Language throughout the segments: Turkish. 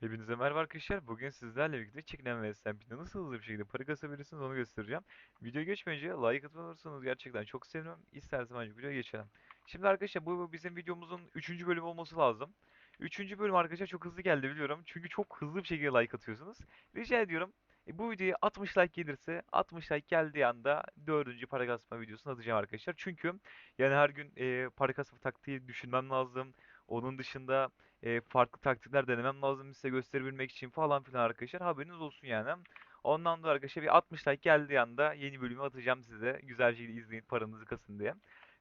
Hepinize merhaba arkadaşlar. Bugün sizlerle birlikte Chicken ve Stampede nasıl hızlı bir şekilde para kasabilirsiniz onu göstereceğim. Videoya geçmeyince like atmayı unutursanız gerçekten çok sevinirim. İsterseniz önce videoya geçelim. Şimdi arkadaşlar bu bizim videomuzun 3. bölümü olması lazım. 3. bölüm arkadaşlar çok hızlı geldi biliyorum. Çünkü çok hızlı bir şekilde like atıyorsunuz. Rica ediyorum e, bu videoya 60 like gelirse 60 like geldiği anda 4. para kasma videosunu atacağım arkadaşlar. Çünkü yani her gün e, para kasma taktiği düşünmem lazım. Onun dışında e, farklı taktikler denemem lazım size gösterebilmek için falan filan arkadaşlar. Haberiniz olsun yani. Ondan da arkadaşlar bir 60 like geldiği anda yeni bölümü atacağım size. Güzel bir şekilde izleyin paranızı kasın diye.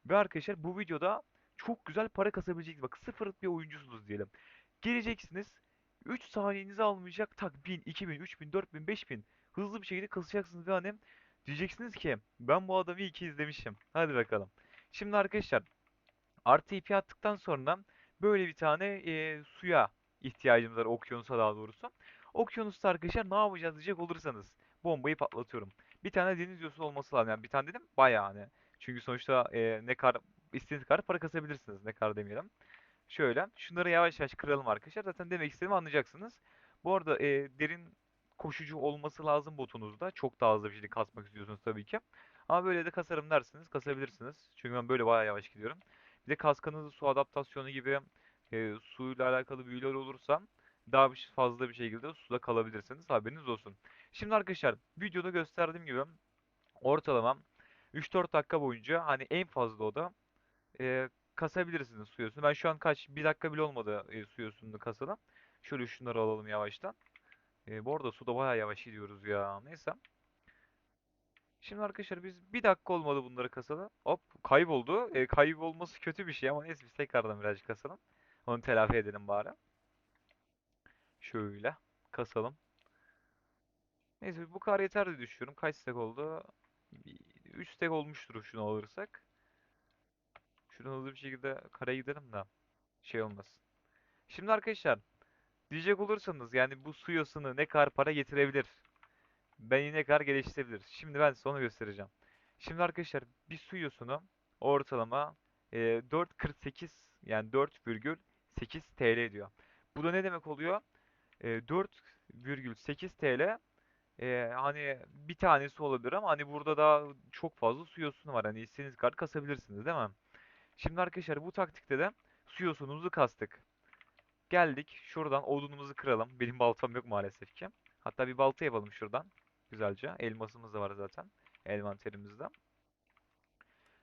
Ve arkadaşlar bu videoda çok güzel para kasabileceksiniz. Bak sıfır bir oyuncusunuz diyelim. Geleceksiniz. 3 saniyenizi almayacak tak 1000, 2000, 3000, 4000, 5000 hızlı bir şekilde kasacaksınız ve hani diyeceksiniz ki ben bu adamı iyi ki izlemişim. Hadi bakalım. Şimdi arkadaşlar artı ipi attıktan sonra böyle bir tane e, suya ihtiyacımız var. Okyanusa daha doğrusu. Okyanusta arkadaşlar ne yapacağız diyecek olursanız bombayı patlatıyorum. Bir tane deniz yosunu olması lazım. Yani bir tane dedim bayağı hani. Çünkü sonuçta e, ne kadar istediğiniz kadar para kasabilirsiniz. Ne kadar demeyelim. Şöyle şunları yavaş yavaş kıralım arkadaşlar. Zaten demek istediğimi anlayacaksınız. Bu arada e, derin koşucu olması lazım botunuzda. Çok daha hızlı bir şekilde kasmak istiyorsunuz tabii ki. Ama böyle de kasarım dersiniz. Kasabilirsiniz. Çünkü ben böyle bayağı yavaş gidiyorum. Bir de kaskanızda su adaptasyonu gibi e, suyla alakalı büyüler olursa daha bir- fazla bir şekilde suda kalabilirsiniz. Haberiniz olsun. Şimdi arkadaşlar videoda gösterdiğim gibi ortalama 3-4 dakika boyunca hani en fazla o da e, kasabilirsiniz su yosunu. Ben şu an kaç? Bir dakika bile olmadı e, su yosununu kasalım. Şöyle şunları alalım yavaştan. E, bu arada suda bayağı yavaş gidiyoruz ya. Neyse. Şimdi arkadaşlar biz bir dakika olmadı bunları kasalım. Hop kayboldu. E, kaybolması kötü bir şey ama neyse biz tekrardan birazcık kasalım. Onu telafi edelim bari. Şöyle kasalım. Neyse bu kadar yeter diye düşünüyorum. Kaç stack oldu? 3 stack olmuştur şunu alırsak. Şuradan hızlı bir şekilde karaya gidelim de şey olmasın. Şimdi arkadaşlar diyecek olursanız yani bu su ne kadar para getirebilir? Beni ne kadar geliştirebilir? Şimdi ben size onu göstereceğim. Şimdi arkadaşlar bir su yosunu ortalama e, 4.48 yani 4,8 TL ediyor. Bu da ne demek oluyor? E, 4,8 TL e, hani bir tanesi olabilir ama hani burada da çok fazla su yosunu var. Hani istediğiniz kadar kasabilirsiniz değil mi? Şimdi arkadaşlar bu taktikte de su yosunumuzu kastık. Geldik şuradan odunumuzu kıralım. Benim baltam yok maalesef ki. Hatta bir balta yapalım şuradan. Güzelce. Elmasımız da var zaten. Envanterimizde.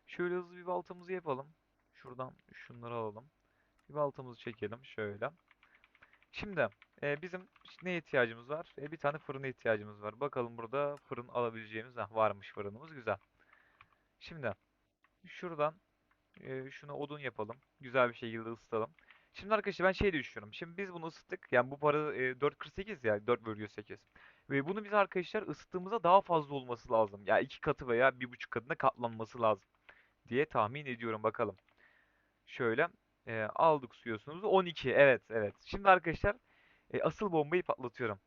Şöyle hızlı bir baltamızı yapalım. Şuradan şunları alalım. Bir baltamızı çekelim şöyle. Şimdi e, bizim neye ihtiyacımız var? E, bir tane fırına ihtiyacımız var. Bakalım burada fırın alabileceğimiz ah, varmış fırınımız. Güzel. Şimdi şuradan e, şuna odun yapalım. Güzel bir şekilde ısıtalım. Şimdi arkadaşlar ben şey düşünüyorum. Şimdi biz bunu ısıttık. Yani bu para e, 4.48 ya 4,8. Ve bunu biz arkadaşlar ısıttığımızda daha fazla olması lazım. Ya iki katı veya bir buçuk katına katlanması lazım diye tahmin ediyorum bakalım. Şöyle e, aldık su yosunumuzu 12 evet evet. Şimdi arkadaşlar e, asıl bombayı patlatıyorum.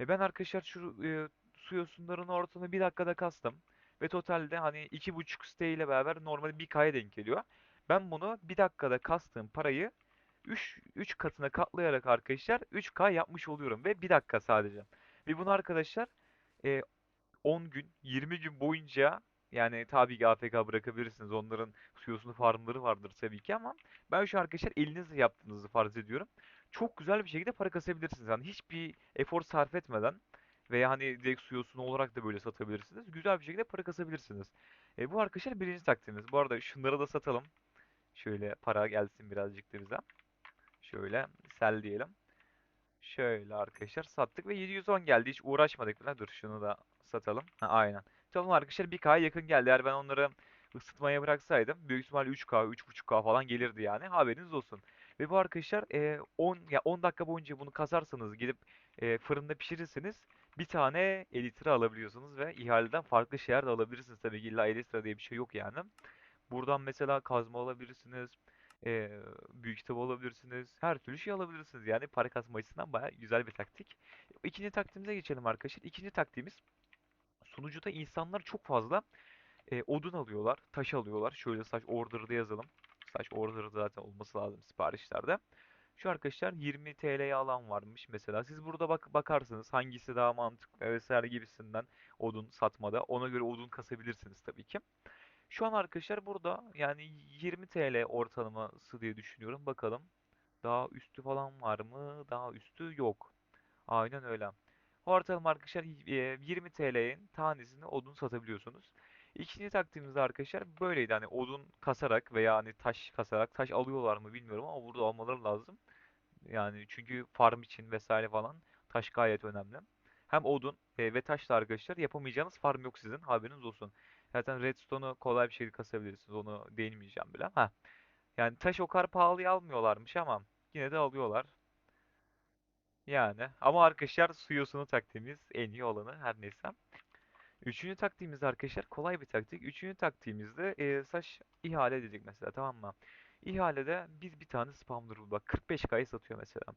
E, ben arkadaşlar şu e, su yosunlarını ortalama bir dakikada kastım. Ve totalde hani iki buçuk site ile beraber normal bir kaya denk geliyor. Ben bunu bir dakikada kastığım parayı 3, 3 katına katlayarak arkadaşlar 3K yapmış oluyorum ve bir dakika sadece. Ve bunu arkadaşlar e, 10 gün 20 gün boyunca yani tabii ki AFK bırakabilirsiniz. Onların suyosunu farmları vardır tabii ki ama ben şu arkadaşlar elinizle yaptığınızı farz ediyorum. Çok güzel bir şekilde para kasabilirsiniz. Yani hiçbir efor sarf etmeden veya hani direkt suyosunu olarak da böyle satabilirsiniz. Güzel bir şekilde para kasabilirsiniz. E, bu arkadaşlar birinci taktiğimiz. Bu arada şunları da satalım. Şöyle para gelsin birazcık da bize. Şöyle sell diyelim. Şöyle arkadaşlar sattık ve 710 geldi. Hiç uğraşmadık bile. Dur şunu da satalım. Ha, aynen. Tamam arkadaşlar 1K'ya yakın geldi. Eğer ben onları ısıtmaya bıraksaydım büyük ihtimalle 3K, 3.5K falan gelirdi yani. Haberiniz olsun. Ve bu arkadaşlar e, 10 ya 10 dakika boyunca bunu kasarsanız gidip e, fırında pişirirseniz bir tane Elytra alabiliyorsunuz ve ihaleden farklı şeyler de alabilirsiniz. Tabii ki illa Elytra diye bir şey yok yani. Buradan mesela kazma alabilirsiniz. Eee, büyük kitap alabilirsiniz. Her türlü şey alabilirsiniz. Yani para kasma açısından bayağı güzel bir taktik. İkinci taktiğimize geçelim arkadaşlar. İkinci taktiğimiz sunucuda insanlar çok fazla e, odun alıyorlar, taş alıyorlar. Şöyle slash order'da yazalım. Slash order'da zaten olması lazım siparişlerde. Şu arkadaşlar 20 TL'ye alan varmış mesela. Siz burada bak bakarsınız hangisi daha mantıklı vesaire gibisinden odun satmada. Ona göre odun kasabilirsiniz tabii ki. Şu an arkadaşlar burada yani 20 TL ortalaması diye düşünüyorum. Bakalım. Daha üstü falan var mı? Daha üstü yok. Aynen öyle. Ortalama arkadaşlar e, 20 TL'nin tanesini odun satabiliyorsunuz. İkinci taktiğimizde arkadaşlar böyleydi. Hani odun kasarak veya hani taş kasarak taş alıyorlar mı bilmiyorum ama burada almaları lazım. Yani çünkü farm için vesaire falan taş gayet önemli. Hem odun e, ve taşla arkadaşlar yapamayacağınız farm yok sizin haberiniz olsun. Zaten redstone'u kolay bir şekilde kasabilirsiniz. Onu değinmeyeceğim bile. Ha. Yani taş o kadar pahalıya almıyorlarmış ama yine de alıyorlar. Yani ama arkadaşlar su yosunu taktiğimiz en iyi olanı her neyse. Üçüncü taktiğimiz arkadaşlar kolay bir taktik. Üçüncü taktiğimizde e, saç ihale edecek mesela tamam mı? İhalede biz bir tane spawner bul. Bak 45K'ya satıyor mesela.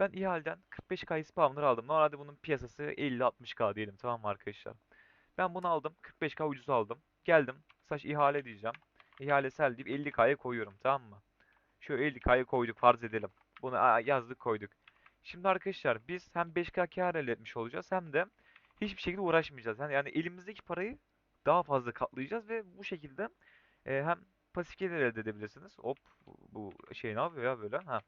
Ben ihaleden 45K spawner aldım. Normalde bunun piyasası 50-60K diyelim tamam mı arkadaşlar? Ben bunu aldım. 45K ucuz aldım. Geldim. Saç ihale diyeceğim. İhalesel deyip 50K'ya koyuyorum tamam mı? Şöyle 50K'ya koyduk farz edelim. Bunu yazdık koyduk. Şimdi arkadaşlar biz hem 5K kâr elde etmiş olacağız hem de hiçbir şekilde uğraşmayacağız. Yani, yani elimizdeki parayı daha fazla katlayacağız ve bu şekilde e, hem pasif gelir elde edebilirsiniz. Hop bu şey ne yapıyor ya böyle? Ha.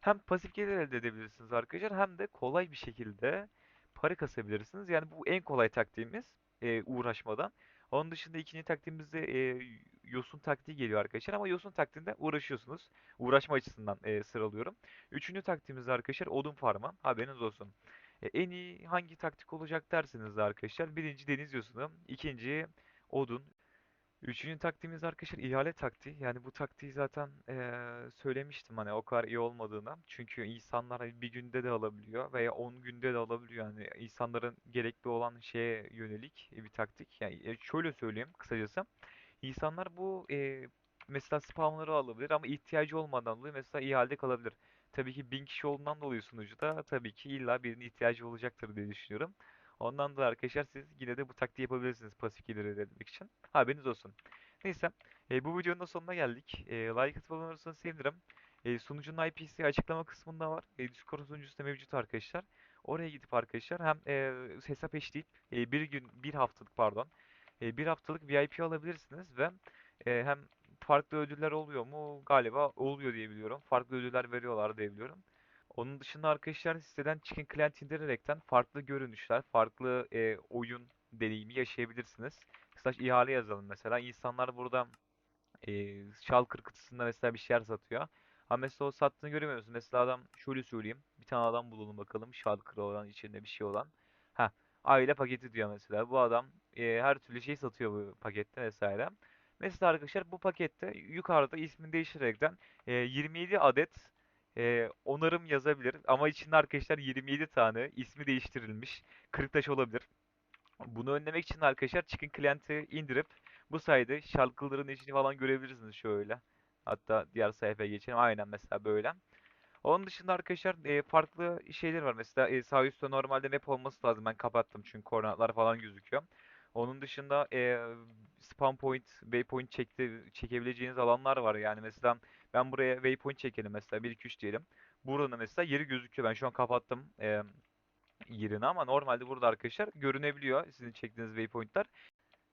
Hem pasif gelir elde edebilirsiniz arkadaşlar hem de kolay bir şekilde para kasabilirsiniz. Yani bu en kolay taktiğimiz e, uğraşmadan. Onun dışında ikinci taktiğimizde e, yosun taktiği geliyor arkadaşlar ama yosun taktiğinde uğraşıyorsunuz. Uğraşma açısından e, sıralıyorum. Üçüncü taktiğimizde arkadaşlar odun farmı. Haberiniz olsun. E, en iyi hangi taktik olacak derseniz de arkadaşlar. Birinci deniz yosunu, ikinci odun, Üçüncü taktiğimiz arkadaşlar ihale taktiği. Yani bu taktiği zaten eee, söylemiştim hani o kadar iyi olmadığını. Çünkü insanlar hani bir günde de alabiliyor veya 10 günde de alabiliyor. Yani insanların gerekli olan şeye yönelik bir taktik. Yani e, şöyle söyleyeyim kısacası. İnsanlar bu e, mesela spamları alabilir ama ihtiyacı olmadan dolayı mesela ihalede kalabilir. Tabii ki 1000 kişi olduğundan dolayı sunucuda tabii ki illa birinin ihtiyacı olacaktır diye düşünüyorum. Ondan da arkadaşlar siz yine de bu taktiği yapabilirsiniz pasif gelir elde etmek için. Haberiniz olsun. Neyse e, bu videonun da sonuna geldik. E, like atıp abone olursanız sevinirim. E, sunucunun IP'si açıklama kısmında var. E, Discord sunucusu da mevcut arkadaşlar. Oraya gidip arkadaşlar hem e, hesap eşleyip e, bir gün bir haftalık pardon e, bir haftalık VIP alabilirsiniz ve e, hem farklı ödüller oluyor mu? Galiba oluyor diye biliyorum. Farklı ödüller veriyorlar diye biliyorum. Onun dışında arkadaşlar siteden Chicken Client indirerekten farklı görünüşler, farklı e, oyun deneyimi yaşayabilirsiniz. Slash ihale yazalım mesela. İnsanlar burada e, Shulker kutusunda mesela bir şeyler satıyor. Ama mesela o sattığını göremiyorsun. Mesela adam şöyle söyleyeyim. Bir tane adam bulalım bakalım. Shulker olan içinde bir şey olan. Ha, aile paketi diyor mesela. Bu adam e, her türlü şey satıyor bu pakette vesaire. Mesela arkadaşlar bu pakette yukarıda ismini değiştirerekten e, 27 adet e, onarım yazabilir. Ama içinde arkadaşlar 27 tane ismi değiştirilmiş. Kırıktaş olabilir. Bunu önlemek için arkadaşlar Chicken Client'i indirip bu sayede şarkıların içini falan görebilirsiniz şöyle. Hatta diğer sayfaya geçelim. Aynen mesela böyle. Onun dışında arkadaşlar e, farklı şeyler var. Mesela e, sağ üstte normalde map olması lazım. Ben kapattım çünkü koordinatlar falan gözüküyor. Onun dışında e, spawn point, waypoint çekti, çekebileceğiniz alanlar var. Yani mesela ben buraya waypoint çekelim mesela 1 2 3 diyelim. Buranın mesela yeri gözüküyor. Ben şu an kapattım e, yerini ama normalde burada arkadaşlar görünebiliyor sizin çektiğiniz waypointler.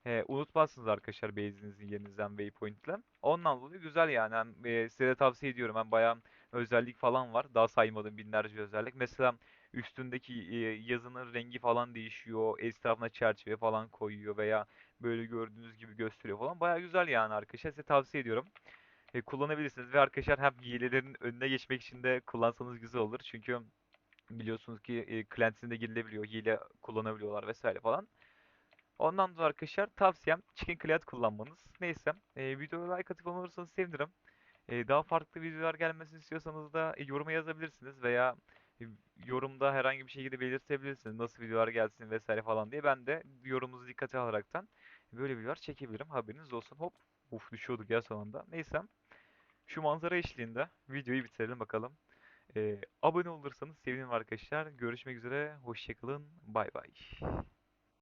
E, unutmazsınız arkadaşlar base'inizin yerinizden waypoint'le. Ondan dolayı güzel yani. Hem, e, size de tavsiye ediyorum. Hem bayağı özellik falan var. Daha saymadığım binlerce özellik. Mesela üstündeki e, yazının rengi falan değişiyor. Etrafına çerçeve falan koyuyor veya böyle gördüğünüz gibi gösteriyor falan. Bayağı güzel yani arkadaşlar. Size tavsiye ediyorum. E, kullanabilirsiniz ve arkadaşlar hem hilelerin önüne geçmek için de kullansanız güzel olur. Çünkü biliyorsunuz ki e, client'ine girilebiliyor. Hile kullanabiliyorlar vesaire falan. Ondan dolayı arkadaşlar tavsiyem Chicken Client kullanmanız. Neyse e, videoya like atıp olursanız sevinirim. E, daha farklı videolar gelmesini istiyorsanız da e, yoruma yazabilirsiniz veya yorumda herhangi bir şekilde belirtebilirsiniz nasıl videolar gelsin vesaire falan diye. Ben de yorumunuzu dikkate alaraktan böyle videolar çekebilirim. Haberiniz olsun. Hop. Uf düşüyorduk ya sonunda. Neyse. Şu manzara eşliğinde videoyu bitirelim bakalım. E, abone olursanız sevinirim arkadaşlar. Görüşmek üzere. Hoşçakalın. Bay bay.